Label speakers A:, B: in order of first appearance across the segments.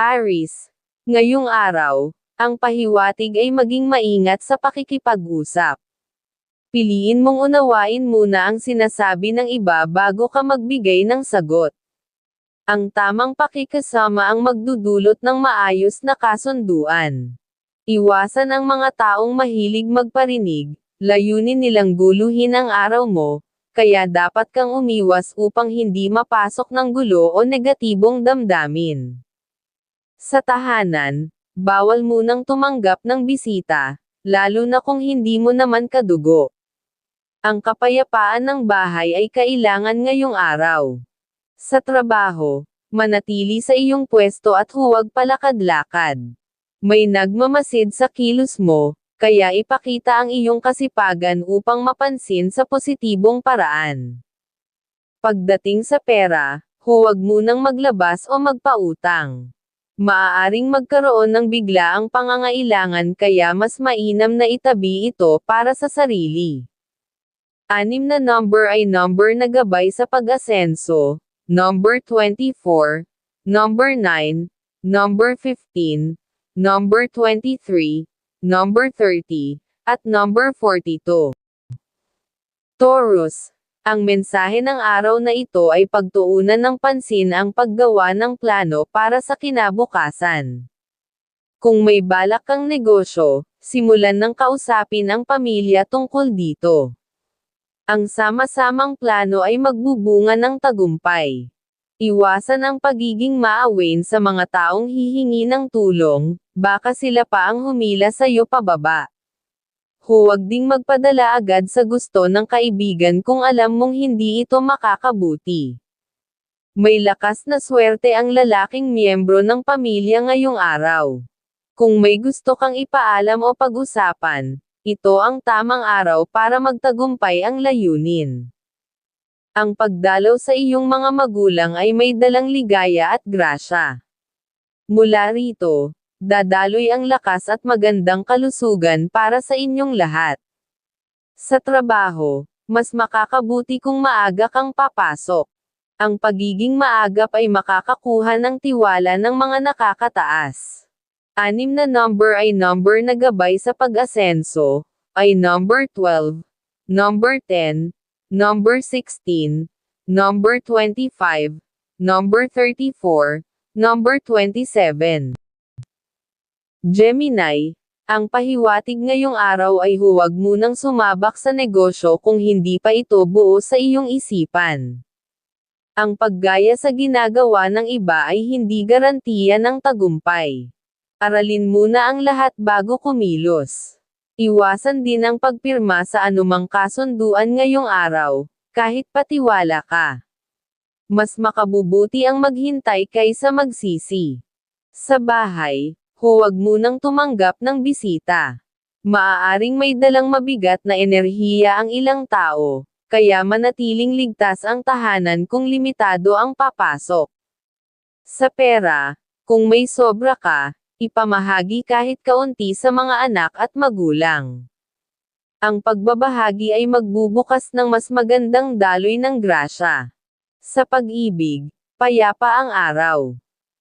A: Aris, ngayong araw, ang pahiwatig ay maging maingat sa pakikipag-usap. Piliin mong unawain muna ang sinasabi ng iba bago ka magbigay ng sagot. Ang tamang pakikasama ang magdudulot ng maayos na kasunduan. Iwasan ang mga taong mahilig magparinig, layunin nilang guluhin ang araw mo, kaya dapat kang umiwas upang hindi mapasok ng gulo o negatibong damdamin. Sa tahanan, bawal munang tumanggap ng bisita, lalo na kung hindi mo naman kadugo. Ang kapayapaan ng bahay ay kailangan ngayong araw. Sa trabaho, manatili sa iyong pwesto at huwag palakad-lakad. May nagmamasid sa kilos mo, kaya ipakita ang iyong kasipagan upang mapansin sa positibong paraan. Pagdating sa pera, huwag munang maglabas o magpautang. Maaaring magkaroon ng biglaang pangangailangan kaya mas mainam na itabi ito para sa sarili. Anim na number ay number na gabay sa pag-asenso, number 24, number 9, number 15, number 23, number 30, at number 42. Taurus, ang mensahe ng araw na ito ay pagtuunan ng pansin ang paggawa ng plano para sa kinabukasan. Kung may balak kang negosyo, simulan ng kausapin ang pamilya tungkol dito. Ang sama-samang plano ay magbubunga ng tagumpay. Iwasan ang pagiging maawain sa mga taong hihingi ng tulong, baka sila pa ang humila sa iyo pababa. Huwag ding magpadala agad sa gusto ng kaibigan kung alam mong hindi ito makakabuti. May lakas na swerte ang lalaking miyembro ng pamilya ngayong araw. Kung may gusto kang ipaalam o pag-usapan, ito ang tamang araw para magtagumpay ang layunin. Ang pagdalaw sa iyong mga magulang ay may dalang ligaya at grasya. Mula rito, dadaloy ang lakas at magandang kalusugan para sa inyong lahat. Sa trabaho, mas makakabuti kung maaga kang papasok. Ang pagiging maagap ay makakakuha ng tiwala ng mga nakakataas. Anim na number ay number na gabay sa pag-asenso, ay number 12, number 10, number 16, number 25, number 34, number 27. Gemini, ang pahiwatig ngayong araw ay huwag munang sumabak sa negosyo kung hindi pa ito buo sa iyong isipan. Ang paggaya sa ginagawa ng iba ay hindi garantiya ng tagumpay. Aralin muna ang lahat bago kumilos. Iwasan din ang pagpirma sa anumang kasunduan ngayong araw, kahit patiwala ka. Mas makabubuti ang maghintay kaysa magsisi. Sa bahay, huwag munang tumanggap ng bisita. Maaaring may dalang mabigat na enerhiya ang ilang tao, kaya manatiling ligtas ang tahanan kung limitado ang papasok. Sa pera, kung may sobra ka, ipamahagi kahit kaunti sa mga anak at magulang. Ang pagbabahagi ay magbubukas ng mas magandang daloy ng grasya. Sa pag-ibig, payapa ang araw.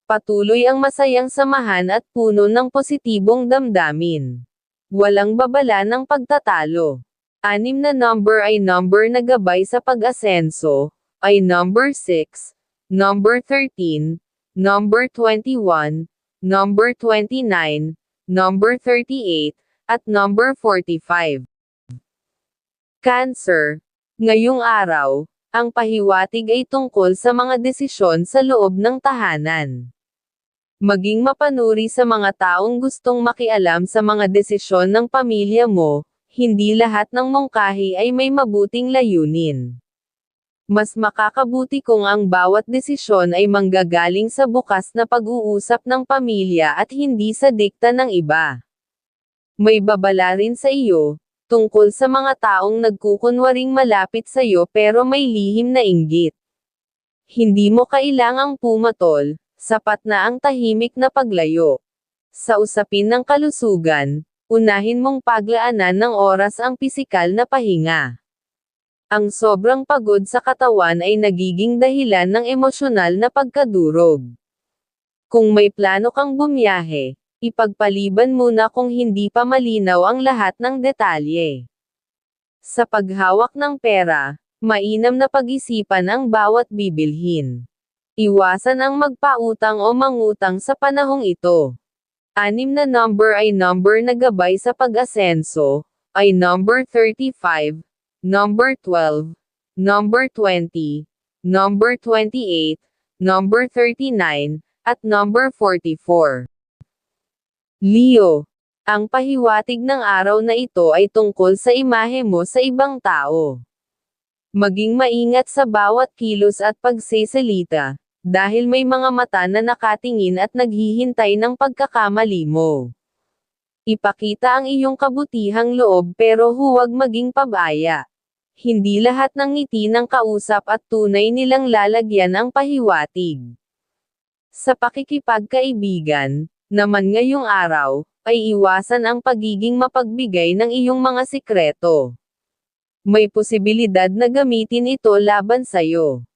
A: Patuloy ang masayang samahan at puno ng positibong damdamin. Walang babala ng pagtatalo. Anim na number ay number na gabay sa pag-asenso, ay number 6, number 13, number 21, number 29, number 38, at number 45. Cancer. Ngayong araw, ang pahiwatig ay tungkol sa mga desisyon sa loob ng tahanan. Maging mapanuri sa mga taong gustong makialam sa mga desisyon ng pamilya mo, hindi lahat ng mungkahi ay may mabuting layunin. Mas makakabuti kung ang bawat desisyon ay manggagaling sa bukas na pag-uusap ng pamilya at hindi sa dikta ng iba. May babala rin sa iyo, tungkol sa mga taong nagkukunwaring malapit sa iyo pero may lihim na inggit. Hindi mo kailangang pumatol, sapat na ang tahimik na paglayo. Sa usapin ng kalusugan, unahin mong paglaanan ng oras ang pisikal na pahinga. Ang sobrang pagod sa katawan ay nagiging dahilan ng emosyonal na pagkadurog. Kung may plano kang bumiyahe, ipagpaliban muna kung hindi pa malinaw ang lahat ng detalye. Sa paghawak ng pera, mainam na pag-isipan ang bawat bibilhin. Iwasan ang magpautang o mangutang sa panahong ito. Anim na number ay number na gabay sa pag-asenso, ay number 35, number 12, number 20, number 28, number 39, at number 44. Leo, ang pahiwatig ng araw na ito ay tungkol sa imahe mo sa ibang tao. Maging maingat sa bawat kilos at pagsesalita, dahil may mga mata na nakatingin at naghihintay ng pagkakamali mo. Ipakita ang iyong kabutihang loob pero huwag maging pabaya. Hindi lahat ng ngiti ng kausap at tunay nilang lalagyan ang pahiwatig. Sa pakikipagkaibigan, naman ngayong araw, ay iwasan ang pagiging mapagbigay ng iyong mga sikreto. May posibilidad na gamitin ito laban sa'yo.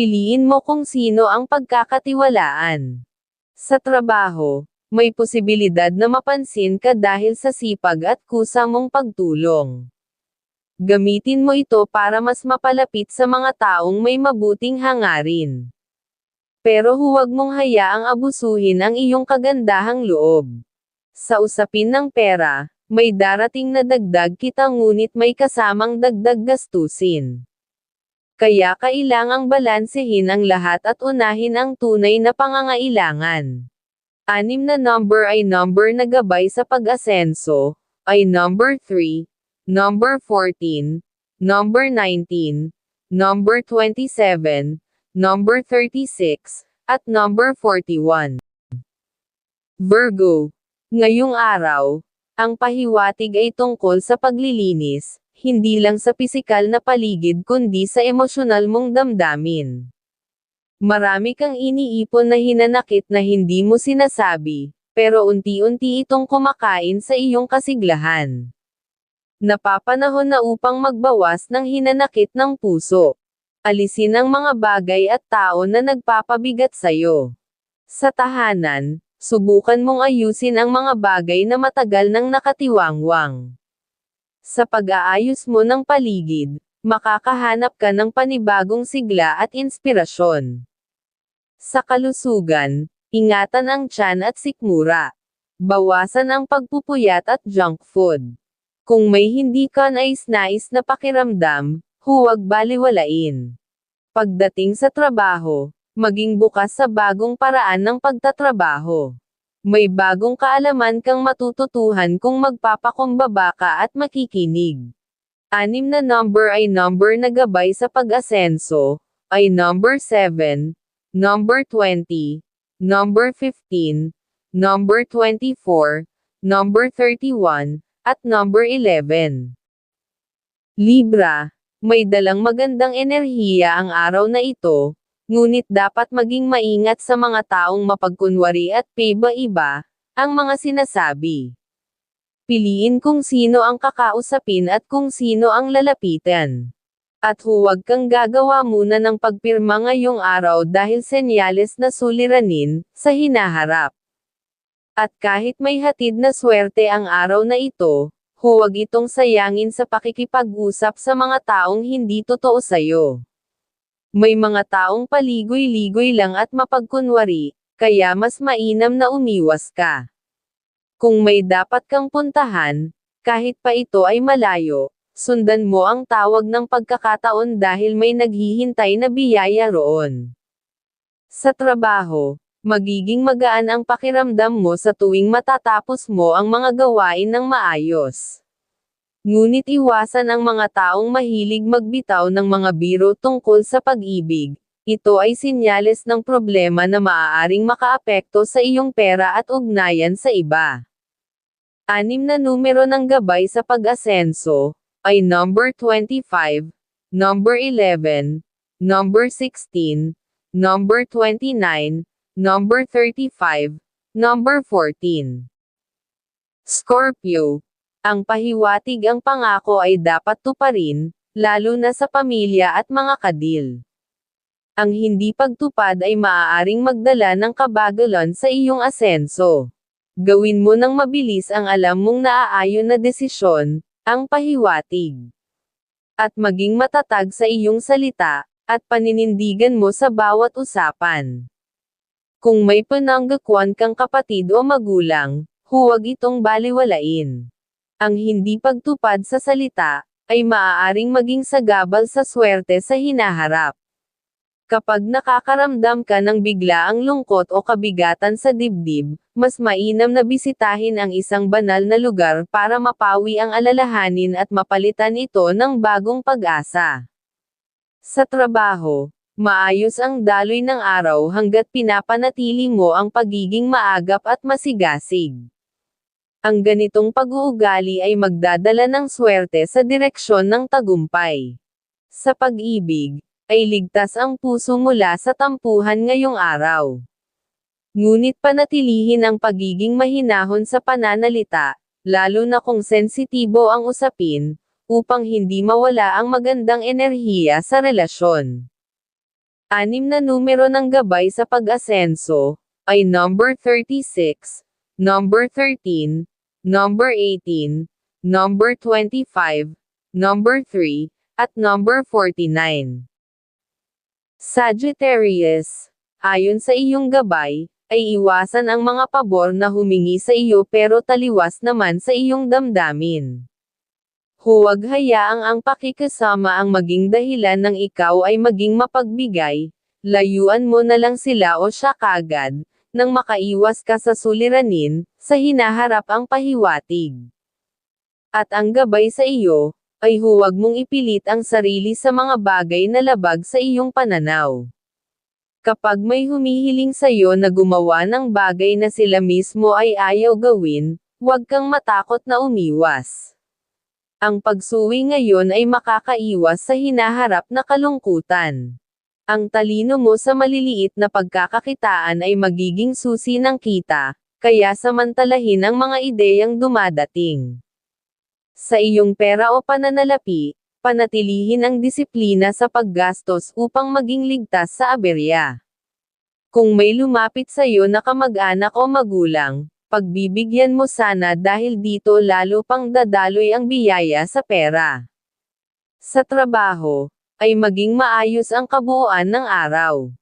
A: Piliin mo kung sino ang pagkakatiwalaan. Sa trabaho, may posibilidad na mapansin ka dahil sa sipag at kusa mong pagtulong. Gamitin mo ito para mas mapalapit sa mga taong may mabuting hangarin. Pero huwag mong hayaang abusuhin ang iyong kagandahang loob. Sa usapin ng pera, may darating na dagdag kita ngunit may kasamang dagdag gastusin. Kaya kailangang balansehin ang lahat at unahin ang tunay na pangangailangan. Anim na number ay number na gabay sa pag-asenso, ay number 3, number 14, number 19, number 27, number 36, at number 41. Virgo, ngayong araw, ang pahiwatig ay tungkol sa paglilinis, hindi lang sa pisikal na paligid kundi sa emosyonal mong damdamin. Marami kang iniipon na hinanakit na hindi mo sinasabi, pero unti-unti itong kumakain sa iyong kasiglahan. Napapanahon na upang magbawas ng hinanakit ng puso. Alisin ang mga bagay at tao na nagpapabigat sa'yo. Sa tahanan, subukan mong ayusin ang mga bagay na matagal nang nakatiwangwang. Sa pag-aayos mo ng paligid, makakahanap ka ng panibagong sigla at inspirasyon. Sa kalusugan, ingatan ang tiyan at sikmura. Bawasan ang pagpupuyat at junk food. Kung may hindi ka nais-nais na pakiramdam, huwag baliwalain. Pagdating sa trabaho, maging bukas sa bagong paraan ng pagtatrabaho. May bagong kaalaman kang matututuhan kung magpapakumbaba ka at makikinig. Anim na number ay number na gabay sa pag-asenso, ay number 7, number 20, number 15, number 24, number 31, at number 11. Libra, may dalang magandang enerhiya ang araw na ito, ngunit dapat maging maingat sa mga taong mapagkunwari at paiba-iba, ang mga sinasabi. Piliin kung sino ang kakausapin at kung sino ang lalapitan. At huwag kang gagawa muna ng pagpirma ngayong araw dahil senyales na suliranin, sa hinaharap. At kahit may hatid na swerte ang araw na ito, huwag itong sayangin sa pakikipag-usap sa mga taong hindi totoo sa'yo. May mga taong paligoy-ligoy lang at mapagkunwari, kaya mas mainam na umiwas ka. Kung may dapat kang puntahan, kahit pa ito ay malayo, sundan mo ang tawag ng pagkakataon dahil may naghihintay na biyaya roon. Sa trabaho, magiging magaan ang pakiramdam mo sa tuwing matatapos mo ang mga gawain ng maayos. Ngunit iwasan ang mga taong mahilig magbitaw ng mga biro tungkol sa pag-ibig. Ito ay sinyales ng problema na maaaring makaapekto sa iyong pera at ugnayan sa iba. Anim na numero ng gabay sa pag-asenso, ay number 25, number 11, number 16, number 29, number 35, number 14. Scorpio. Ang pahiwatig ang pangako ay dapat tuparin, lalo na sa pamilya at mga kadil. Ang hindi pagtupad ay maaaring magdala ng kabagalan sa iyong asenso. Gawin mo ng mabilis ang alam mong naaayon na desisyon, ang pahiwatig. At maging matatag sa iyong salita, at paninindigan mo sa bawat usapan. Kung may pananggakwan kang kapatid o magulang, huwag itong baliwalain. Ang hindi pagtupad sa salita, ay maaaring maging sagabal sa swerte sa hinaharap. Kapag nakakaramdam ka ng biglaang lungkot o kabigatan sa dibdib, mas mainam na bisitahin ang isang banal na lugar para mapawi ang alalahanin at mapalitan ito ng bagong pag-asa. Sa trabaho, maayos ang daloy ng araw hanggat pinapanatili mo ang pagiging maagap at masigasig. Ang ganitong pag-uugali ay magdadala ng swerte sa direksyon ng tagumpay. Sa pag-ibig, ay ligtas ang puso mula sa tampuhan ngayong araw. Ngunit panatilihin ang pagiging mahinahon sa pananalita, lalo na kung sensitibo ang usapin, upang hindi mawala ang magandang enerhiya sa relasyon. Anim na numero ng gabay sa pag-asenso, ay number 36, number 13, number 18, number 25, number 3, at number 49. Sagittarius, ayon sa iyong gabay, ay iwasan ang mga pabor na humingi sa iyo pero taliwas naman sa iyong damdamin. Huwag hayaang ang pakikasama ang maging dahilan ng ikaw ay maging mapagbigay, layuan mo na lang sila o siya kagad, nang makaiwas ka sa suliranin, sa hinaharap ang pahiwatig. At ang gabay sa iyo, ay huwag mong ipilit ang sarili sa mga bagay na labag sa iyong pananaw. Kapag may humihiling sa iyo na gumawa ng bagay na sila mismo ay ayaw gawin, huwag kang matakot na umiwas. Ang pagsuwi ngayon ay makakaiwas sa hinaharap na kalungkutan. Ang talino mo sa maliliit na pagkakakitaan ay magiging susi ng kita, kaya samantalahin ang mga ideyang dumadating. Sa iyong pera o pananalapi, panatilihin ang disiplina sa paggastos upang maging ligtas sa aberya. Kung may lumapit sa iyo na kamag-anak o magulang, pagbibigyan mo sana dahil dito lalo pang dadaloy ang biyaya sa pera. Sa trabaho, ay maging maayos ang kabuuan ng araw.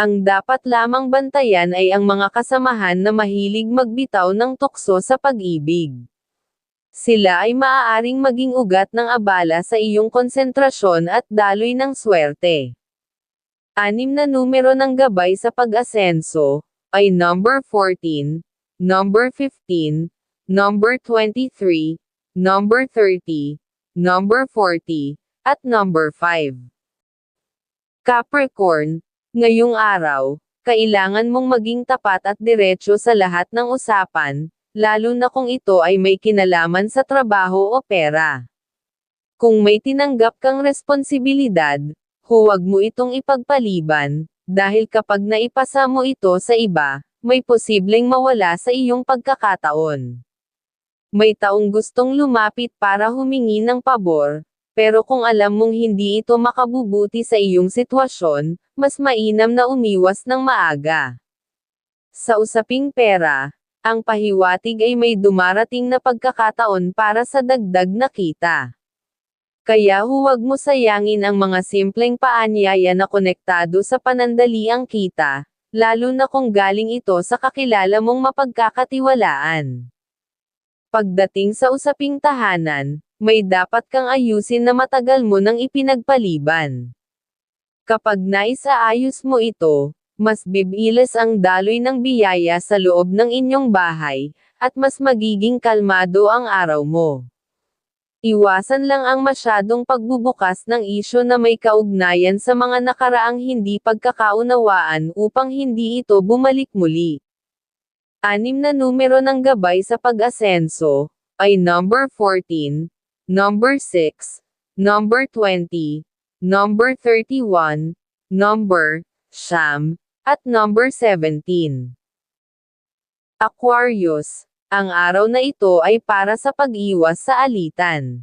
A: Ang dapat lamang bantayan ay ang mga kasamahan na mahilig magbitaw ng tukso sa pag-ibig. Sila ay maaaring maging ugat ng abala sa iyong konsentrasyon at daloy ng swerte. Anim na numero ng gabay sa pag-asenso, ay number 14, number 15, number 23, number 30, number 40, at number 5. Capricorn, ngayong araw, kailangan mong maging tapat at diretso sa lahat ng usapan, lalo na kung ito ay may kinalaman sa trabaho o pera. Kung may tinanggap kang responsibilidad, huwag mo itong ipagpaliban, dahil kapag naipasa mo ito sa iba, may posibleng mawala sa iyong pagkakataon. May taong gustong lumapit para humingi ng pabor, pero kung alam mong hindi ito makabubuti sa iyong sitwasyon, mas mainam na umiwas ng maaga. Sa usaping pera, ang pahiwatig ay may dumarating na pagkakataon para sa dagdag na kita. Kaya huwag mo sayangin ang mga simpleng paanyaya na konektado sa panandaliang kita, lalo na kung galing ito sa kakilala mong mapagkakatiwalaan. Pagdating sa usaping tahanan, may dapat kang ayusin na matagal mo nang ipinagpaliban. Kapag naisaayos mo ito, mas bibilis ang daloy ng biyaya sa loob ng inyong bahay, at mas magiging kalmado ang araw mo. Iwasan lang ang masyadong pagbubukas ng isyo na may kaugnayan sa mga nakaraang hindi pagkakaunawaan upang hindi ito bumalik muli. Anim na numero ng gabay sa pag-asenso, ay number 14, number 6, number 20, number 31, number, Sham, at number 17. Aquarius, ang araw na ito ay para sa pag-iwas sa alitan.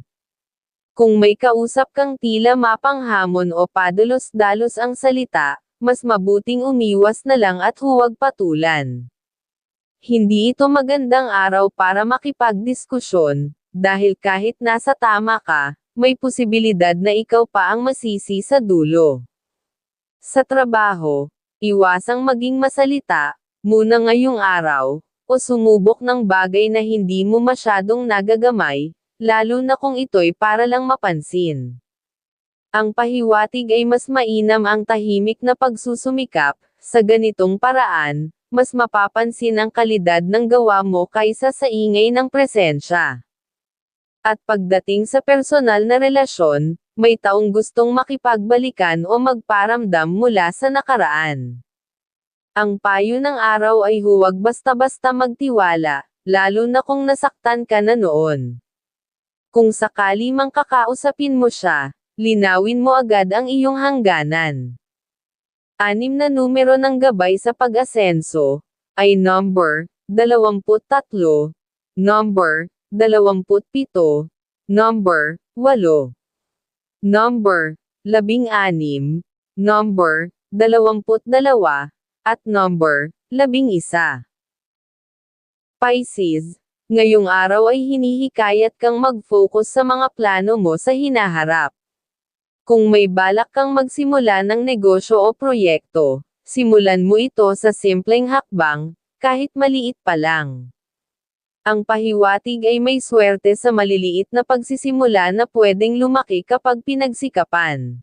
A: Kung may kausap kang tila mapanghamon o padalos-dalos ang salita, mas mabuting umiwas na lang at huwag patulan. Hindi ito magandang araw para makipagdiskusyon, dahil kahit nasa tama ka, may posibilidad na ikaw pa ang masisi sa dulo. Sa trabaho, iwasang maging masalita, muna ngayong araw, o sumubok ng bagay na hindi mo masyadong nagagamay, lalo na kung ito'y para lang mapansin. Ang pahiwatig ay mas mainam ang tahimik na pagsusumikap, sa ganitong paraan, mas mapapansin ang kalidad ng gawa mo kaysa sa ingay ng presensya. At pagdating sa personal na relasyon, may taong gustong makipagbalikan o magparamdam mula sa nakaraan. Ang payo ng araw ay huwag basta-basta magtiwala, lalo na kung nasaktan ka na noon. Kung sakali mang kakausapin mo siya, linawin mo agad ang iyong hangganan. Anim na numero ng gabay sa pag-asenso, ay number, 23, number, 27, number, 8, number, 16, number, 22, at number, 11. Pisces, ngayong araw ay hinihikayat kang mag-focus sa mga plano mo sa hinaharap. Kung may balak kang magsimula ng negosyo o proyekto, simulan mo ito sa simpleng hakbang, kahit maliit pa lang. Ang pahiwatig ay may swerte sa maliliit na pagsisimula na pwedeng lumaki kapag pinagsikapan.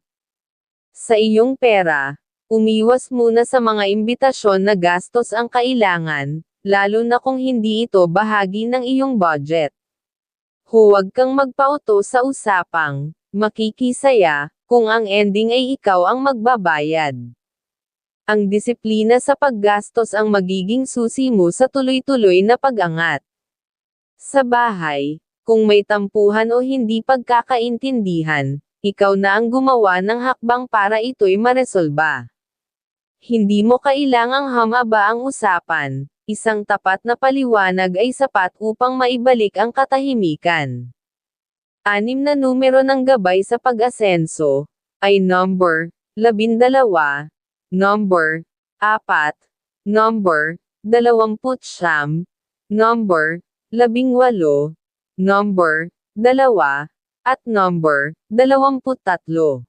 A: Sa iyong pera, umiwas muna sa mga imbitasyon na gastos ang kailangan, lalo na kung hindi ito bahagi ng iyong budget. Huwag kang magpauto sa usapang, makikisaya, kung ang ending ay ikaw ang magbabayad. Ang disiplina sa paggastos ang magiging susi mo sa tuloy-tuloy na pag-angat. Sa bahay, kung may tampuhan o hindi pagkakaintindihan, ikaw na ang gumawa ng hakbang para ito'y maresolba. Hindi mo kailangang hamaba ang usapan, isang tapat na paliwanag ay sapat upang maibalik ang katahimikan. Anim na numero ng gabay sa pag-asenso, ay number, 12, number, 4, number, 20, number, 18, number, 2, at number, 23.